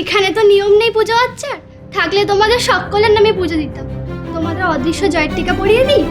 এখানে তো নিয়ম নেই পুজো আচ্ছা থাকলে তোমাদের সকলের নামে পুজো দিতাম। তোমাদের অদৃশ্য জয়ের টিকা পড়িয়ে দিই।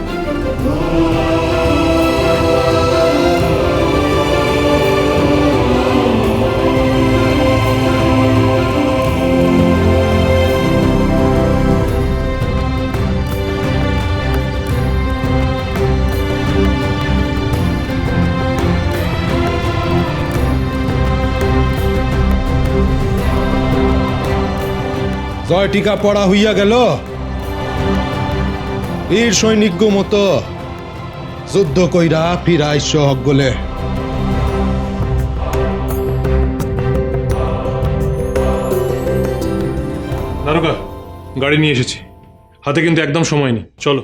জয় টিকা পড়া হইয়া গেল। বীর সৈনিক মতো যুদ্ধ কইরা ফিরা হক গলে। দারোগা, গাড়ি নিয়ে এসেছি। হাতে কিন্তু একদম সময় নেই। চলো।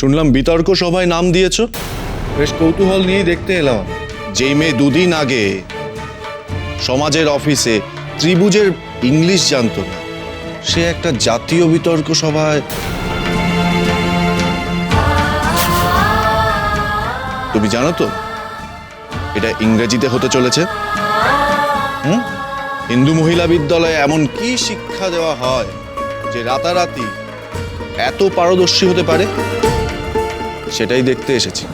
শুনলাম বিতর্ক সভায় নাম দিয়েছ। বেশ কৌতূহল নিয়েই দেখতে এলাম। যেই মেয়ে দুদিন আগে সমাজের অফিসে ত্রিভুজের ইংলিশ জানতো না সে একটা জাতীয় বিতর্ক সভায় তুমি জানো তো এটা ইংরেজিতে হতে চলেছে। হুম? হিন্দু মহিলা বিদ্যালয়ে এমন কি শিক্ষা দেওয়া হয় যে রাতারাতি এত পারদর্শী হতে পারে? সেটাই দেখতে এসেছি।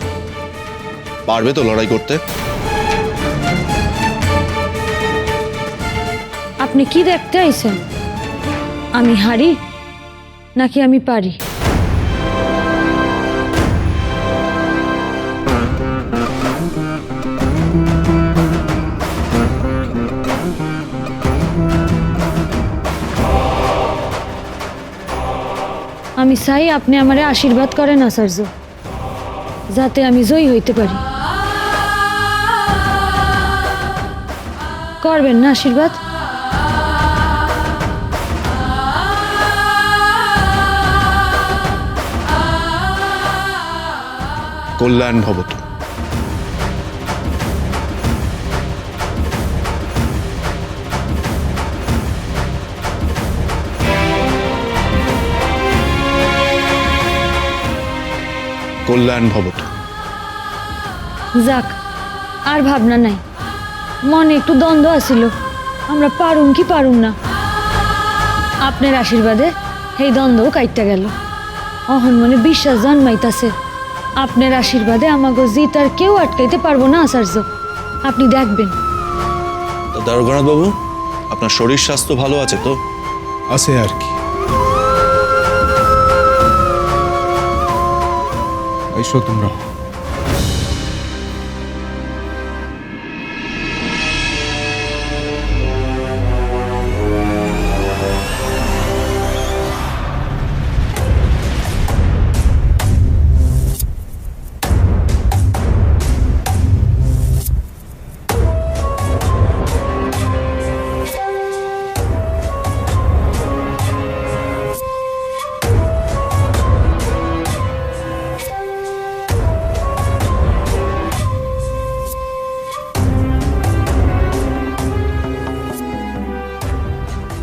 পারবে তো লড়াই করতে? আপনি কি দেখতে আইছেন? আমি হারি, নাকি আমি পারি? আমি চাই আপনি আমারে আশীর্বাদ করেন, আচার্য। যাতে আমি জয়ী হইতে পারি। করবেন না আশীর্বাদ? কল্যাণ ভবত কল্যাণ ভবত। যাক আর ভাবনা নাই। মনে একটু দ্বন্দ্ব আছিল। আমরা পারুম কি পারুম না। আপনার আশীর্বাদে এই দ্বন্দ্বও কাইটটা গেল। অহন মনে বিশ্বাস জন্মাইতাছে। আপনার আশীর্বাদে আমাগো জিত আর কেউ আটকাইতে পারব না আচার্য। আপনি দেখবেন। তা বাবু আপনার শরীর স্বাস্থ্য ভালো আছে তো? আছে আর কি। এসো তোমরা।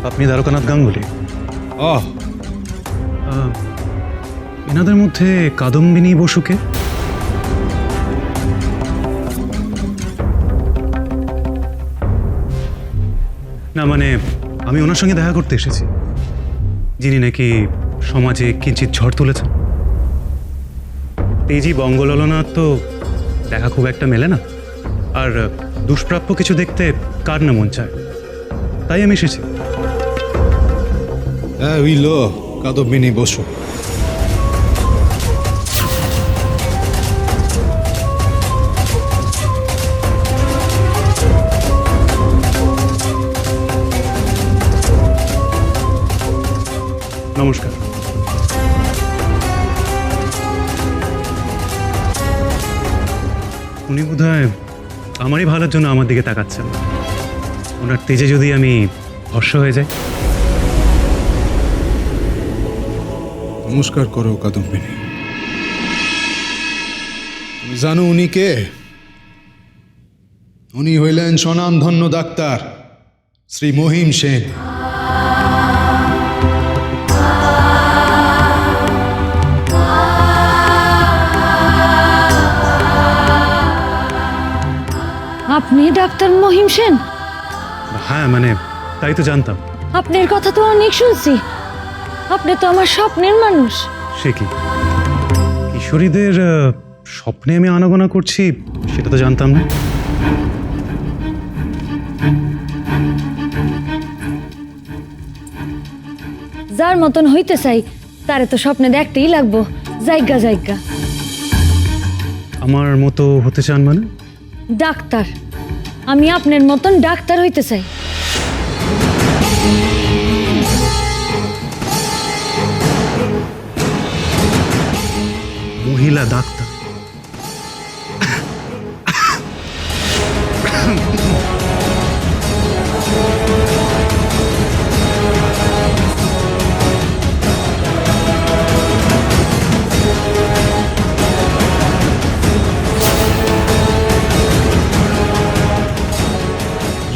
আপনি দ্বারকানাথ গাঙ্গুলি। আহ। এনাদের মধ্যে কাদম্বিনী বসুকে? না মানে আমি ওনার সঙ্গে দেখা করতে এসেছি। যিনি নাকি সমাজে কিঞ্চিত ঝড় তুলেছেন। তেজি বঙ্গললনাথ তো দেখা খুব একটা মেলে না। আর দুষ্প্রাপ্য কিছু দেখতে কার না মন চায়? তাই আমি এসেছি। হ্যাঁ ওই লো কাদম্বিনী বসু। নমস্কার। উনি বোধহয় আমারই ভালোর জন্য আমার দিকে তাকাচ্ছেন। ওনার তেজে যদি আমি ভস্য হয়ে যাই। নমস্কার করো কাদম্বিনী। তুমি জানো উনি কে? উনি হইলেন স্বনামধন্য ডাক্তার শ্রী মহিম সেন। আপনি ডাক্তার মহিম সেন? হ্যাঁ মানে তাই তো জানতাম। আপনার কথা তো অনেক শুনছি। আপনি তো আমার স্বপ্নের মানুষ। সে কি? কিশোরীদের আহ, স্বপ্নে আমি আনাগোনা করছি সেটা তো জানতাম না। যার মতন হইতে চাই তারে তো স্বপ্নে দেখতেই লাগবো। জায়গা জায়গা। আমার মতো হতে চান মানে? ডাক্তার। আমি আপনার মতন ডাক্তার হইতে চাই। মহিলা ডাক্তার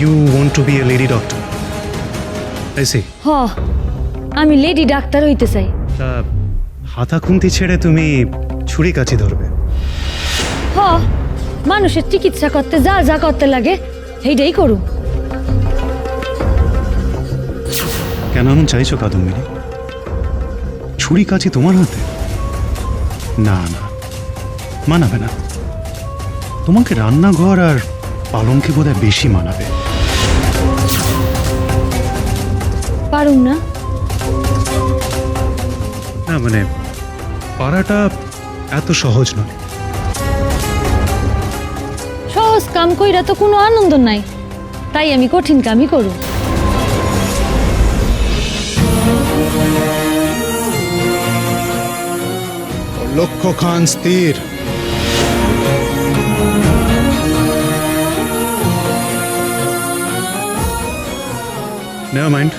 You want to be a lady doctor? I see. হ আমি লেডি ডাক্তার হইতে চাই হাতা খুন্তি ছেড়ে তুমি ছুরি কাচি ধরবে। হ মানুষের চিকিৎসা করতে যা যা করতে লাগে এইটাই করুন কেন এমন চাইছো কাদম্বিনী? ছুরি কাচি তোমার হাতে? না না মানাবে না। তোমাকে রান্নাঘর আর পালঙ্কে বোধহয় বেশি মানাবে। পারুন না। না মানে পাড়াটা এত সহজ নয়। সহজ কাম কইরা তো কোনো আনন্দ নাই। তাই আমি কঠিন কামই করু লক্ষ্য খান স্থির। নেভার মাইন্ড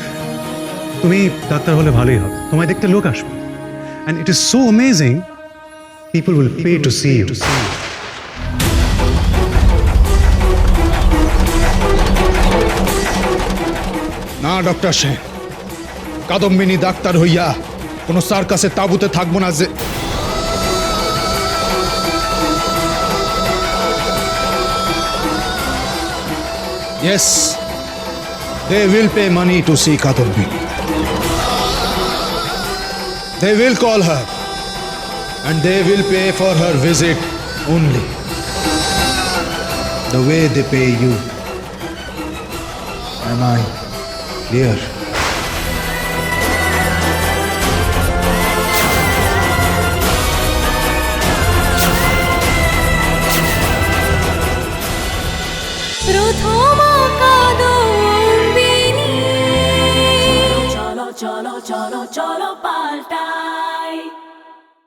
তুমি ডাক্তার হলে ভালোই হবে। তোমায় দেখতে লোক আসবে। And it is so amazing people will pay to see you না ডক্টর সেন কাদম্বিনী ডাক্তার হইয়া কোনো সার্কাসের তাবুতে থাকব না যে Yes, they will pay money to see Kadumbini. They will call her and they will pay for her visit only the way they pay you. Am I clear?